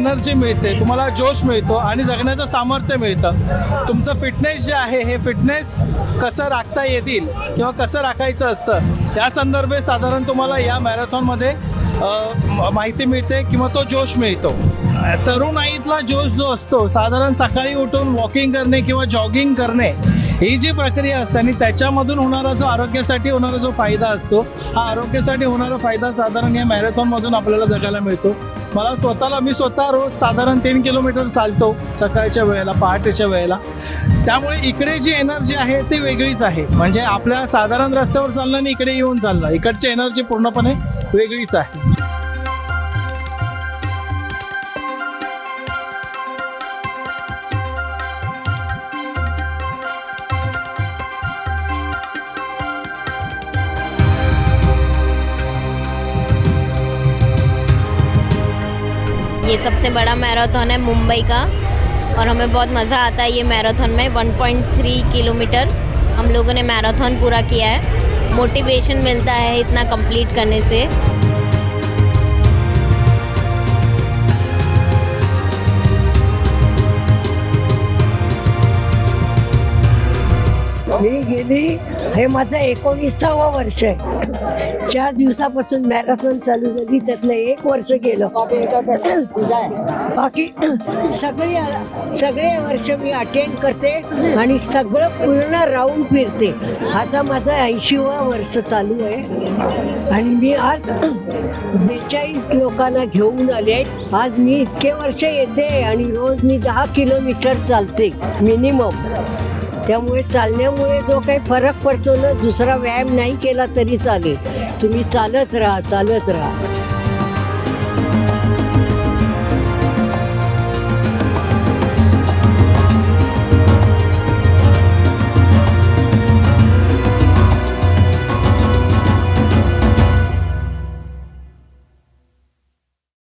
Energy मिळते तुम्हाला जोश मिळतो आणि जगण्याचं सामर्थ्य मिळतं. तुमचं फिटनेस जे आहे हे फिटनेस कसं राखता येतील किंवा कसं राखायचं असतं या संदर्भे साधारण तुम्हाला या मॅरेथॉनमध्ये माहिती मिळते किंवा तो जोश मिळतो. तरुणाईतला जोश जो असतो साधारण सकाळी उठून वॉकिंग करणे किंवा जॉगिंग करणे ही जी प्रक्रिया असते आणि त्याच्यामधून होणारा जो आरोग्यासाठी होणारा जो फायदा असतो हा आरोग्यासाठी होणारा फायदा साधारण या मॅरेथॉनमधून आपल्याला जगायला मिळतो. मला स्वतःला मी स्वतः रोज साधारण तीन किलोमीटर चालतो सकाळच्या वेळेला पहाटेच्या वेळेला. त्यामुळे इकडे जी एनर्जी आहे ती वेगळीच आहे. म्हणजे आपल्या साधारण रस्त्यावर चालणं आणि इकडे येऊन चालणं इकडची एनर्जी पूर्णपणे वेगळीच आहे. ये सबसे बड़ा मैराथन है मुंबई का और हमें बहुत मज़ा आता है ये मैराथन में। 1.3 किलोमीटर हम लोगों ने मैराथन पूरा किया है। मोटिवेशन मिलता है इतना कंप्लीट करने से। मी गेली हे माझं एकोणीसावं वर्ष आहे. चार दिवसापासून मॅरेथॉन चालू झाली त्यातलं एक वर्ष गेलं. बाकी सगळी सगळे वर्ष मी अटेंड करते आणि सगळं पूर्ण राऊंड फिरते. आता माझं ऐंशीवं वर्ष चालू आहे. आणि मी आज बेचाळीस लोकांना घेऊन आले आज मी इतके वर्ष येते आणि रोज मी दहा किलोमीटर चालते मिनिमम. त्यामुळे चालण्यामुळे जो काही फरक पडतो ना दुसरा व्यायाम नाही केला तरी चालेल. तुम्ही चालत राहा चालत राहा.